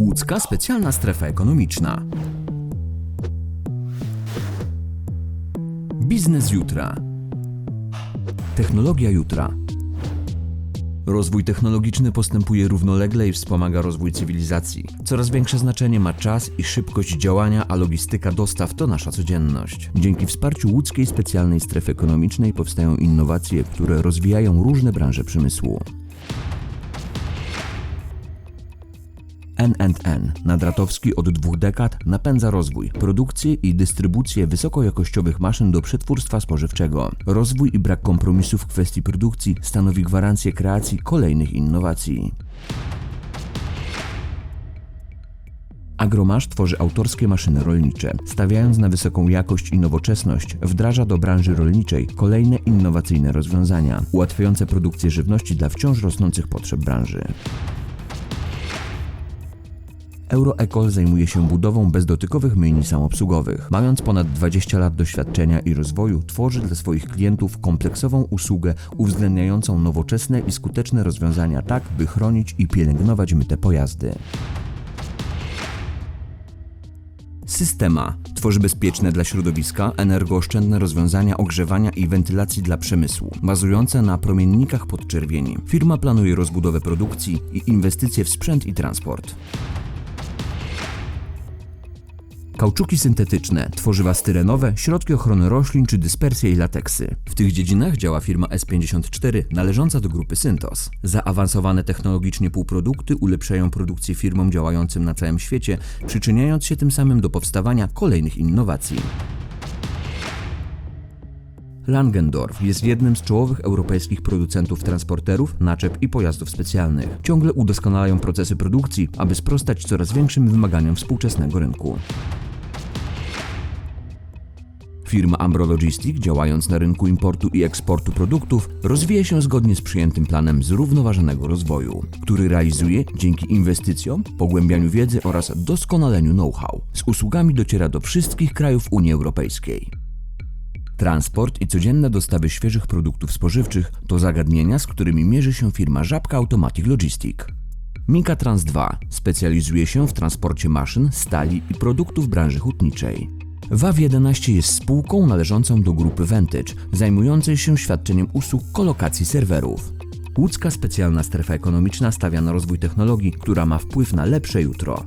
Łódzka specjalna strefa ekonomiczna. Biznes jutra. Technologia jutra. Rozwój technologiczny postępuje równolegle i wspomaga rozwój cywilizacji. Coraz większe znaczenie ma czas i szybkość działania, a logistyka dostaw to nasza codzienność. Dzięki wsparciu łódzkiej specjalnej strefy ekonomicznej powstają innowacje, które rozwijają różne branże przemysłu. NNN, Nadratowski od dwóch dekad, napędza rozwój, produkcję i dystrybucję wysokojakościowych maszyn do przetwórstwa spożywczego. Rozwój i brak kompromisu w kwestii produkcji stanowi gwarancję kreacji kolejnych innowacji. Agromasz tworzy autorskie maszyny rolnicze. Stawiając na wysoką jakość i nowoczesność, wdraża do branży rolniczej kolejne innowacyjne rozwiązania, ułatwiające produkcję żywności dla wciąż rosnących potrzeb branży. Euroecol zajmuje się budową bezdotykowych myjni samoobsługowych. Mając ponad 20 lat doświadczenia i rozwoju, tworzy dla swoich klientów kompleksową usługę uwzględniającą nowoczesne i skuteczne rozwiązania tak, by chronić i pielęgnować myte pojazdy. Systema tworzy bezpieczne dla środowiska, energooszczędne rozwiązania ogrzewania i wentylacji dla przemysłu, bazujące na promiennikach podczerwieni. Firma planuje rozbudowę produkcji i inwestycje w sprzęt i transport. Kauczuki syntetyczne, tworzywa styrenowe, środki ochrony roślin czy dyspersje i lateksy. W tych dziedzinach działa firma S54 należąca do grupy Syntos. Zaawansowane technologicznie półprodukty ulepszają produkcję firmom działającym na całym świecie, przyczyniając się tym samym do powstawania kolejnych innowacji. Langendorf jest jednym z czołowych europejskich producentów transporterów, naczep i pojazdów specjalnych. Ciągle udoskonalają procesy produkcji, aby sprostać coraz większym wymaganiom współczesnego rynku. Firma Ambro Logistic, działając na rynku importu i eksportu produktów, rozwija się zgodnie z przyjętym planem zrównoważonego rozwoju, który realizuje dzięki inwestycjom, pogłębianiu wiedzy oraz doskonaleniu know-how. Z usługami dociera do wszystkich krajów Unii Europejskiej. Transport i codzienne dostawy świeżych produktów spożywczych to zagadnienia, z którymi mierzy się firma Żabka Automatic Logistic. Mika Trans 2 specjalizuje się w transporcie maszyn, stali i produktów branży hutniczej. WAW11 jest spółką należącą do grupy Vantage, zajmującej się świadczeniem usług kolokacji serwerów. Łódzka specjalna strefa ekonomiczna stawia na rozwój technologii, która ma wpływ na lepsze jutro.